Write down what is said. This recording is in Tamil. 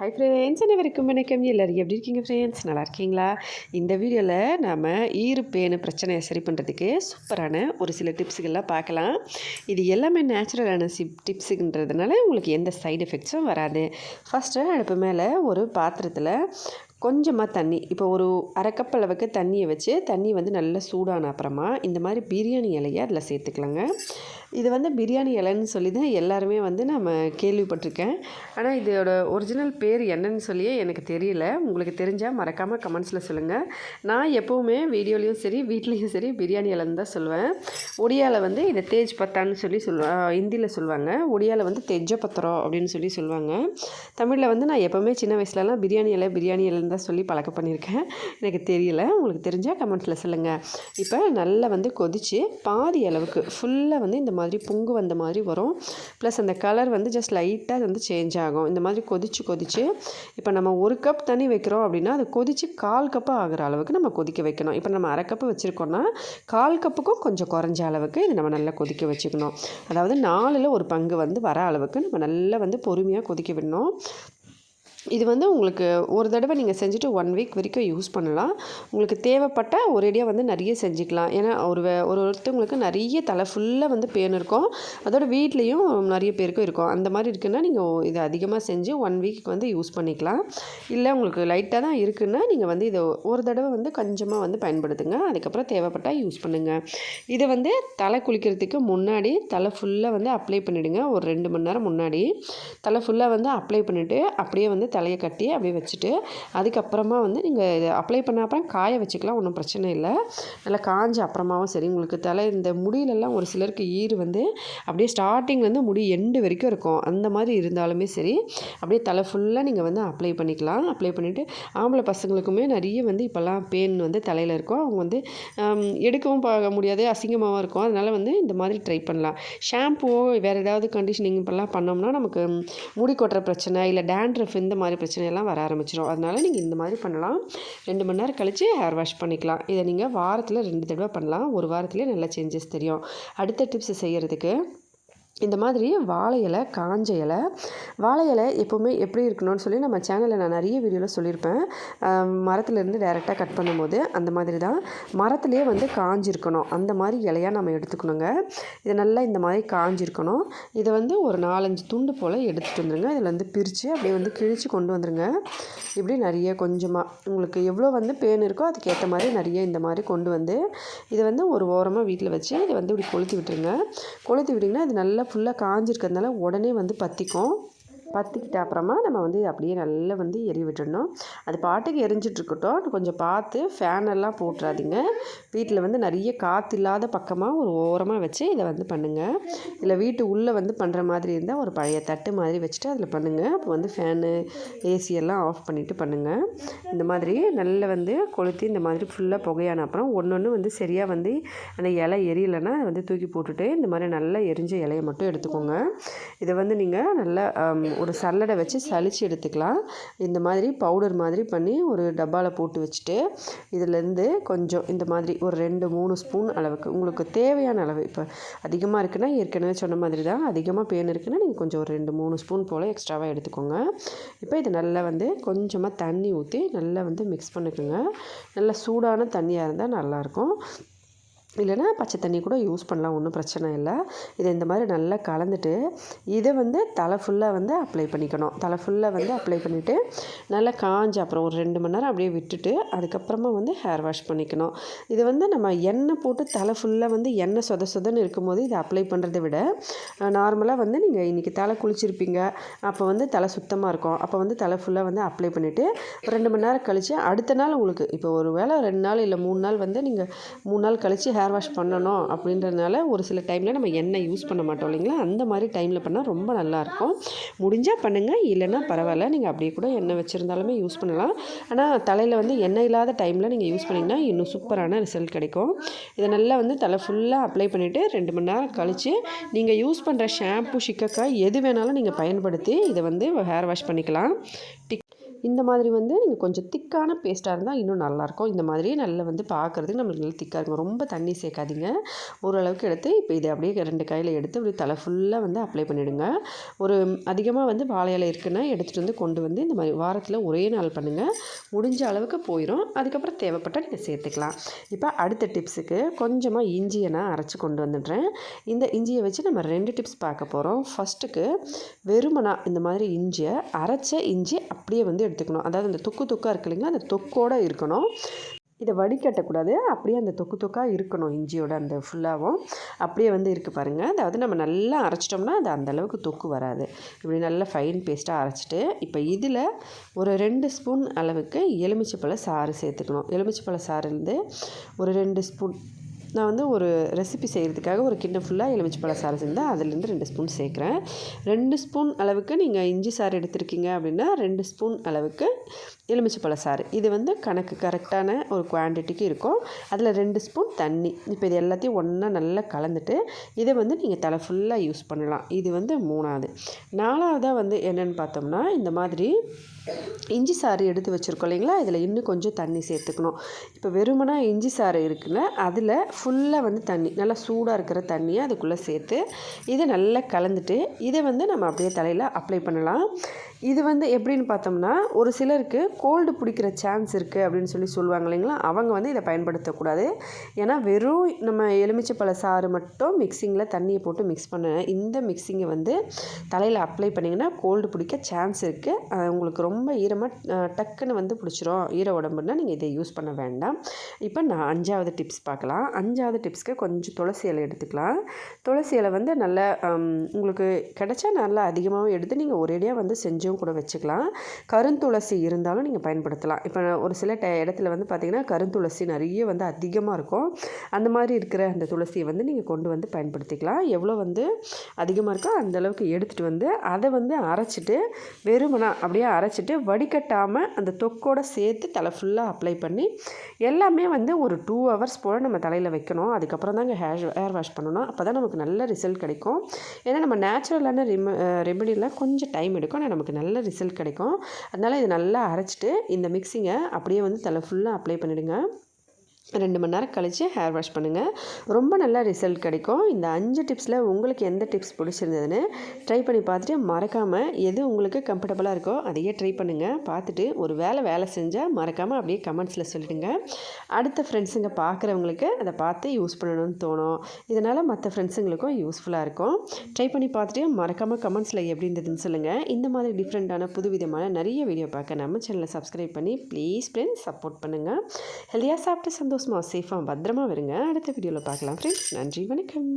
ஹை ஃப்ரெண்ட்ஸ் அனைவருக்கும் வணக்கம். எல்லோரும் எப்படி இருக்கீங்க ஃப்ரெண்ட்ஸ் நல்லா இருக்கீங்களா? இந்த வீடியோவில் நாம் ஈறு பிரச்சனையை சரி பண்ணுறதுக்கு சூப்பரான ஒரு சில டிப்ஸுகள்லாம் பார்க்கலாம். இது எல்லாமே நேச்சுரலான சிப் டிப்ஸுன்றதுனால உங்களுக்கு எந்த சைடு எஃபெக்ட்ஸும் வராது. ஃபஸ்ட்டு அடுப்பு மேலே ஒரு பாத்திரத்தில் கொஞ்சமாக தண்ணி இப்போ ஒரு அரை அளவுக்கு தண்ணியை வச்சு தண்ணி வந்து நல்லா சூடான அப்புறமா இந்த மாதிரி பிரியாணி இலையை அதில் சேர்த்துக்கலாங்க. இது வந்து பிரியாணி இலைன்னு சொல்லி தான் எல்லாருமே வந்து நம்ம கேள்விப்பட்டிருக்கேன். ஆனால் இதோட ஒரிஜினல் பேர் என்னன்னு சொல்லியே எனக்கு தெரியல. உங்களுக்கு தெரிஞ்சால் மறக்காமல் கமெண்ட்ஸில் சொல்லுங்கள் நான் எப்போவுமே வீடியோலேயும் சரி வீட்லேயும் சரி பிரியாணி இலைன்னு தான் சொல்லுவேன். ஒடியாவில் வந்து இதை தேஜ் பத்தான்னு சொல்லி சொல்லுவாங்க ஹிந்தியில் சொல்லுவாங்க. ஒடியாவில் வந்து தெஜ்ஜ பத்திரம் அப்படின்னு சொல்லி சொல்லுவாங்க. தமிழில் வந்து நான் எப்போவுமே சின்ன வயசுலலாம் பிரியாணி இலை பிரியாணி இலைன்னு தான் சொல்லி பழக்கம் பண்ணியிருக்கேன். எனக்கு தெரியல. உங்களுக்கு தெரிஞ்சால் கமெண்ட்ஸில் சொல்லுங்கள் இப்போ நல்லா வந்து கொதித்து பாதி அளவுக்கு ஃபுல்லாக வந்து இந்த மாதிரி பொங்கு வந்த மாதிரி வரும். ப்ளஸ் அந்த கலர் வந்து ஜஸ்ட் லைட்டாக வந்து சேஞ்ச் ஆகும். இந்த மாதிரி கொதித்து கொதித்து இப்போ நம்ம ஒரு கப் தண்ணி வைக்கிறோம் அப்படின்னா அது கொதித்து கால் கப்பு ஆகிற அளவுக்கு நம்ம கொதிக்க வைக்கணும். இப்போ நம்ம அரை கப்பு வச்சுருக்கோன்னா கால் கப்புக்கும் கொஞ்சம் குறைஞ்ச அளவுக்கு இது நம்ம நல்லா கொதிக்க வச்சுக்கணும். அதாவது நாலில் ஒரு பங்கு வந்து வர அளவுக்கு நம்ம நல்லா வந்து பொறுமையாக கொதிக்க விடணும். இது வந்து உங்களுக்கு ஒரு தடவை நீங்கள் செஞ்சுட்டு ஒன் வீக் வரைக்கும் யூஸ் பண்ணலாம். உங்களுக்கு தேவைப்பட்ட ஒரேடியாக வந்து நிறைய செஞ்சுக்கலாம். ஏன்னா ஒரு ஒரு ஒருத்தவங்களுக்கு நிறைய தலை ஃபுல்லாக வந்து பேன் இருக்கும். அதோட வீட்லேயும் நிறைய பேருக்கும் இருக்கும். அந்த மாதிரி இருக்குன்னா நீங்கள் இதை அதிகமாக செஞ்சு ஒன் வீக்கு வந்து யூஸ் பண்ணிக்கலாம். இல்லை உங்களுக்கு லைட்டாக தான் இருக்குன்னா நீங்கள் வந்து இதை ஒரு தடவை வந்து கொஞ்சமாக வந்து பயன்படுத்துங்க. அதுக்கப்புறம் தேவைப்பட்டால் யூஸ் பண்ணுங்கள் இதை வந்து தலை குளிக்கிறதுக்கு முன்னாடி தலை ஃபுல்லாக வந்து அப்ளை பண்ணிவிடுங்க ஒரு ரெண்டு மணி நேரம் முன்னாடி. தலை ஃபுல்லாக வந்து அப்ளை பண்ணிவிட்டு அப்படியே வந்து தலையை கட்டி அப்படியே வச்சுட்டு அதுக்கப்புறமா வந்து நீங்கள் இதை அப்ளை பண்ண அப்புறம் காய வச்சுக்கலாம் ஒன்றும் பிரச்சனை இல்லை. நல்லா காஞ்ச அப்புறமாவும் சரி உங்களுக்கு தலை இந்த முடியிலெல்லாம் ஒரு சிலருக்கு ஈர் வந்து அப்படியே ஸ்டார்டிங்லேருந்து முடி எண்டு வரைக்கும் இருக்கும். அந்த மாதிரி இருந்தாலுமே சரி அப்படியே தலை ஃபுல்லாக நீங்கள் வந்து அப்ளை பண்ணிக்கலாம். அப்ளை பண்ணிவிட்டு ஆம்பளை பசங்களுக்குமே நிறைய வந்து இப்போல்லாம் பேன் வந்து தலையில் இருக்கும். அவங்க வந்து எடுக்கவும் பார்க்க முடியாது அசிங்கமாகவும் இருக்கும். அதனால் வந்து இந்த மாதிரி ட்ரை பண்ணலாம். ஷாம்புவோ வேறு ஏதாவது கண்டிஷனிங் இப்போல்லாம் பண்ணோம்னா நமக்கு முடி கொட்டுற பிரச்சனை இல்லை டேண்ட்ரஃப் இந்த மாதிரி மாதிரி பிரச்சனையெல்லாம் வர ஆரம்பிச்சிடும் அதனால் நீங்கள் இந்த மாதிரி பண்ணலாம். ரெண்டு மணி நேரம் கழித்து ஹேர் வாஷ் பண்ணிக்கலாம். இதை நீங்கள் வாரத்தில் ரெண்டு தடவை பண்ணலாம். ஒரு வாரத்துலேயே நல்ல சேஞ்சஸ் தெரியும். அடுத்த டிப்ஸ் செய்கிறதுக்கு இந்த மாதிரி வாழை இலை காஞ்ச இலை. வாழை இலை எப்போவுமே எப்படி இருக்கணும்னு சொல்லி நம்ம சேனலில் நான் நிறைய வீடியோவில் சொல்லியிருப்பேன். மரத்துலேருந்து டேரெக்டாக கட் பண்ணும்போது அந்த மாதிரி தான். மரத்துலேயே வந்து காஞ்சிருக்கணும். அந்த மாதிரி இலையாக நம்ம எடுத்துக்கணுங்க. இது நல்லா இந்த மாதிரி காஞ்சிருக்கணும். இதை வந்து ஒரு நாலஞ்சு துண்டு போல் எடுத்துகிட்டு வந்துருங்க. இதில் வந்து பிரித்து அப்படியே வந்து கிழித்து கொண்டு வந்துருங்க. இப்படி நிறைய கொஞ்சமாக உங்களுக்கு எவ்வளோ வந்து பேன் இருக்கோ அதுக்கேற்ற மாதிரி நிறைய இந்த மாதிரி கொண்டு வந்து இதை வந்து ஒரு ஓரமாக வீட்டில் வச்சு இதை வந்து இப்படி கொளுத்தி விட்டுருங்க. கொளுத்தி விட்டிங்கன்னா இது நல்லா ஃபுல்லாக காஞ்சிருக்கிறதுனால உடனே வந்து பற்றிக்கும் பற்றிக்கிட்ட அப்புறமா நம்ம வந்து அப்படியே நல்லா வந்து எரி விட்டுடணும். அது பாட்டுக்கு எரிஞ்சிட்ருக்கட்டும். கொஞ்சம் பார்த்து ஃபேனெல்லாம் போட்டுறாதீங்க. வீட்டில் வந்து நிறைய காற்று இல்லாத பக்கமாக ஒரு ஓரமாக வச்சு இதை வந்து பண்ணுங்கள் இல்லை வீட்டு உள்ளே வந்து பண்ணுற மாதிரி இருந்தால் ஒரு பழைய தட்டு மாதிரி வச்சுட்டு அதில் பண்ணுங்கள் அப்போ வந்து ஃபேனு ஏசி எல்லாம் ஆஃப் பண்ணிவிட்டு பண்ணுங்கள் இந்த மாதிரி நல்லா வந்து கொளுத்தி இந்த மாதிரி ஃபுல்லாக புகையான அப்புறம் ஒன்று ஒன்று வந்து சரியாக வந்து அந்த இலை எரியலைன்னா அதை வந்து தூக்கி போட்டுட்டு இந்த மாதிரி நல்லா எரிஞ்ச இலையை மட்டும் எடுத்துக்கோங்க. இதை வந்து நீங்கள் நல்லா ஒரு சல்லடை வச்சு சளிச்சு எடுத்துக்கலாம். இந்த மாதிரி பவுடர் மாதிரி பண்ணி ஒரு டப்பாவில் போட்டு வச்சுட்டு இதிலேருந்து கொஞ்சம் இந்த மாதிரி ஒரு ரெண்டு மூணு ஸ்பூன் அளவுக்கு உங்களுக்கு தேவையான அளவு இப்போ அதிகமாக இருக்குன்னா ஏற்கனவே சொன்ன மாதிரி தான் அதிகமாக பேன் இருக்குன்னா நீங்கள் கொஞ்சம் ஒரு ரெண்டு மூணு ஸ்பூன் போல் எக்ஸ்ட்ராவாக எடுத்துக்கோங்க. இப்போ இது நல்லா வந்து கொஞ்சமாக தண்ணி ஊற்றி நல்லா வந்து மிக்ஸ் பண்ணிக்கோங்க. நல்லா சூடான தண்ணியாக இருந்தால் நல்லாயிருக்கும் இல்லைன்னா பச்சை தண்ணி கூட யூஸ் பண்ணலாம் ஒன்றும் பிரச்சனை இல்லை. இதை இந்த மாதிரி நல்லா கலந்துட்டு இதை வந்து தலை ஃபுல்லாக வந்து அப்ளை பண்ணிக்கணும். தலை ஃபுல்லாக வந்து அப்ளை பண்ணிவிட்டு நல்லா காஞ்ச அப்புறம் ஒரு ரெண்டு மணி நேரம் அப்படியே விட்டுட்டு அதுக்கப்புறமா வந்து ஹேர் வாஷ் பண்ணிக்கணும். இது வந்து நம்ம எண்ணெய் போட்டு தலை ஃபுல்லாக வந்து எண்ணெய் சொத சொதன்னு இருக்கும்போது இதை அப்ளை பண்ணுறதை விட நார்மலாக வந்து நீங்கள் இன்றைக்கி தலை குளிச்சிருப்பீங்க அப்போ வந்து தலை சுத்தமாக இருக்கும். அப்போ வந்து தலை ஃபுல்லாக வந்து அப்ளை பண்ணிவிட்டு ரெண்டு மணி நேரம் கழித்து அடுத்த நாள் உங்களுக்கு இப்போ ஒரு வேளை ரெண்டு நாள் இல்லை மூணு நாள் வந்து நீங்கள் மூணு நாள் கழித்து ஹேர் ஹேர் வாஷ் பண்ணணும் அப்படின்றதுனால ஒரு சில டைமில் நம்ம எண்ணெய் யூஸ் பண்ண மாட்டோம் இல்லைங்களா? அந்த மாதிரி டைமில் பண்ணால் ரொம்ப நல்லாயிருக்கும் முடிஞ்சால் பண்ணுங்கள் இல்லைன்னா பரவாயில்ல. நீங்கள் அப்படியே கூட எண்ணெய் வச்சுருந்தாலுமே யூஸ் பண்ணலாம். ஆனால் தலையில் வந்து எண்ணெய் இல்லாத டைமில் நீங்கள் யூஸ் பண்ணிங்கன்னா இன்னும் சூப்பரான ரிசல்ட் கிடைக்கும். இதை நல்லா வந்து தலை ஃபுல்லாக அப்ளை பண்ணிவிட்டு ரெண்டு மணி நேரம் கழித்து நீங்கள் யூஸ் பண்ணுற ஷாம்பு சிக்கக்காய் எது வேணாலும் நீங்கள் பயன்படுத்தி இதை வந்து ஹேர் வாஷ் பண்ணிக்கலாம். இந்த மாதிரி வந்து நீங்கள் கொஞ்சம் திக்கான பேஸ்ட்டாக இருந்தால் இன்னும் நல்லாயிருக்கும் இந்த மாதிரி நல்லா வந்து பார்க்குறதுக்கு நம்மளுக்கு நல்லா திக்காக இருக்கும். ரொம்ப தண்ணி சேர்க்காதீங்க. ஓரளவுக்கு எடுத்து இப்போ இதை அப்படியே ரெண்டு கையில் எடுத்து அப்படியே தலை ஃபுல்லாக வந்து அப்ளை பண்ணிவிடுங்க ஒரு அதிகமாக வந்து வாழை இலை இருக்குன்னா எடுத்துகிட்டு வந்து கொண்டு வந்து இந்த மாதிரி வாரத்தில் ஒரே நாள் பண்ணுங்கள் முடிஞ்ச அளவுக்கு போயிடும் அதுக்கப்புறம் தேவைப்பட்டால் நீங்கள் சேர்த்துக்கலாம். இப்போ அடுத்த டிப்ஸுக்கு கொஞ்சமாக இஞ்சியை நான் அரைச்சி கொண்டு வந்துடுறேன். இந்த இஞ்சியை வச்சு நம்ம ரெண்டு டிப்ஸ் பார்க்க போகிறோம் ஃபஸ்ட்டுக்கு வெறுமனா இந்த மாதிரி இஞ்சியை அரைச்ச இஞ்சி அப்படியே வந்து எடுத்துக்கணும். அதாவது அந்த தொக்கு தொக்காக இருக்கு இல்லைங்களா அந்த தொக்கோடு இருக்கணும். இதை வடிகட்டக்கூடாது. அப்படியே அந்த தொக்கு தொக்காக இருக்கணும் இஞ்சியோட அந்த ஃபுல்லாகவும் அப்படியே வந்து இருக்குது பாருங்கள் அதாவது நம்ம நல்லா அரைச்சிட்டோம்னா அது அந்தளவுக்கு தொக்கு வராது. இப்படி நல்லா ஃபைன் பேஸ்ட்டாக அரைச்சிட்டு இப்போ இதில் ஒரு ரெண்டு ஸ்பூன் அளவுக்கு எலுமிச்சைப்பழ சாறு சேர்த்துக்கணும். எலுமிச்சைப்பழ சாறு வந்து ஒரு ரெண்டு ஸ்பூன் நான் வந்து ஒரு ரெசிபி செய்கிறதுக்காக ஒரு கிண்ணம் ஃபுல்லாக எலுமிச்சி பழ சாறு செஞ்சால் அதுலேருந்து ரெண்டு ஸ்பூன் சேர்க்குறேன். ரெண்டு ஸ்பூன் அளவுக்கு நீங்கள் இஞ்சி சாறு எடுத்திருக்கீங்க அப்படின்னா ரெண்டு ஸ்பூன் அளவுக்கு எலுமிச்சி பழ சாறு. இது வந்து கணக்கு கரெக்டான ஒரு குவான்டிட்டிக்கு இருக்கும். அதில் ரெண்டு ஸ்பூன் தண்ணி. இப்போ இது எல்லாத்தையும் ஒன்றா நல்லா கலந்துட்டு இதை வந்து நீங்கள் தலை ஃபுல்லாக யூஸ் பண்ணலாம். இது வந்து மூணாவது. நாலாவதாக வந்து என்னென்னு பார்த்தோம்னா இந்த மாதிரி இஞ்சி சாறு எடுத்து வச்சுருக்கோம் இல்லைங்களா? இதில் இன்னும் கொஞ்சம் தண்ணி சேர்த்துக்கணும். இப்போ வெறுமனா இஞ்சி சாறு இருக்குல்ல அதில் ஃபுல்லாக வந்து தண்ணி நல்லா சூடாக இருக்கிற தண்ணியை அதுக்குள்ளே சேர்த்து இதை நல்லா கலந்துட்டு இதை வந்து நம்ம அப்படியே தலையில் அப்ளை பண்ணலாம். இது வந்து எப்படின்னு பார்த்தோம்னா ஒரு சிலருக்கு கோல்டு பிடிக்கிற சான்ஸ் இருக்குது அப்படின்னு சொல்லி சொல்லுவாங்க இல்லைங்களா? அவங்க வந்து இதை பயன்படுத்தக்கூடாது. ஏன்னா வெறும் நம்ம எலுமிச்சைப்பழ சாறு மட்டும் மிக்சிங்கில் தண்ணியை போட்டு மிக்ஸ் பண்ண இந்த மிக்சிங்கை வந்து தலையில் அப்ளை பண்ணிங்கன்னா கோல்டு பிடிக்க சான்ஸ் இருக்குது உங்களுக்கு ரொம்ப ஈரமாக டக்குன்னு வந்து பிடிச்சிரும். ஈர உடம்புன்னா நீங்கள் இதை யூஸ் பண்ண வேண்டாம். இப்போ நான் அஞ்சாவது டிப்ஸ் பார்க்கலாம். அஞ்சாவது டிப்ஸ்க்கு கொஞ்சம் துளசி இலை எடுத்துக்கலாம். துளசி இலை வந்து நல்லா உங்களுக்கு கிடைச்சா நல்லா அதிகமாகவும் எடுத்து நீங்கள் ஒரேடியாக வந்து செஞ்சும் கொஞ்சம் கூட வச்சுக்கலாம். கருந்துளசி இருந்தாலும் நீங்கள் பயன்படுத்தலாம். இப்போ ஒரு சில ட இடத்துல வந்து பார்த்திங்கன்னா கருந்துளசி நிறைய வந்து அதிகமாக இருக்கும். அந்த மாதிரி இருக்கிற அந்த துளசியை வந்து நீங்கள் கொண்டு வந்து பயன்படுத்திக்கலாம். எவ்வளோ வந்து அதிகமாக இருக்கோ அந்தளவுக்கு எடுத்துகிட்டு வந்து அதை வந்து அரைச்சிட்டு வெறுமனா அப்படியே அரைச்சிட்டு வடிகட்டாமல் அந்த தொக்கோடு சேர்த்து தலை ஃபுல்லாக அப்ளை பண்ணி எல்லாமே வந்து ஒரு டூ ஹவர்ஸ் போல் நம்ம தலையில் வைக்கணும். அதுக்கப்புறம் தாங்க ஹேர் ஹேர் வாஷ் பண்ணணும். அப்போ தான் நமக்கு நல்ல ரிசல்ட் கிடைக்கும். ஏன்னா நம்ம நேச்சுரலான ரெம ரெமெடியெலாம் கொஞ்சம் டைம் எடுக்கும். ஆனால் நமக்கு நல்ல ரிசல்ட் கிடைக்கும். அதனால் இதை நல்லா அரைச்சிட்டு இந்த மிக்ஸிங்கை அப்படியே வந்து தலை ஃபுல்லாக அப்ளை பண்ணிவிடுங்க ரெண்டு மணி நேரம் கழித்து ஹேர் வாஷ் பண்ணுங்கள் ரொம்ப நல்லா ரிசல்ட் கிடைக்கும். இந்த அஞ்சு டிப்ஸில் உங்களுக்கு எந்த டிப்ஸ் பிடிச்சிருந்ததுன்னு ட்ரை பண்ணி பார்த்துட்டு மறக்காமல் எது உங்களுக்கு கம்ஃபர்டபுளாக இருக்கோ அதையே ட்ரை பண்ணுங்கள் பார்த்துட்டு ஒரு வேலை வேலை செஞ்சால் மறக்காமல் அப்படியே கமெண்ட்ஸில் சொல்லிவிடுங்க அடுத்த ஃப்ரெண்ட்ஸுங்க பார்க்குறவங்களுக்கு அதை பார்த்து யூஸ் பண்ணணும்னு தோணும். இதனால் மற்ற ஃப்ரெண்ட்ஸுங்களுக்கும் யூஸ்ஃபுல்லாக இருக்கும். ட்ரை பண்ணி பார்த்துட்டு மறக்காமல் கமெண்ட்ஸில் எப்படி இருந்ததுன்னு சொல்லுங்கள் இந்த மாதிரி டிஃப்ரெண்ட்டான புது விதமான நிறைய வீடியோ பார்க்க நம்ம சேனலை சப்ஸ்கிரைப் பண்ணி ப்ளீஸ் ஃப்ரெண்ட்ஸ் சப்போர்ட் பண்ணுங்கள் ஹெல்த்தியாக சாப்பிட்டு சந்தோஷம் சந்தோஷமாக சேஃபாக பத்திரமா வருங்க அடுத்த வீடியோவில் பார்க்கலாம் ஃப்ரெண்ட்ஸ் நன்றி வணக்கம்.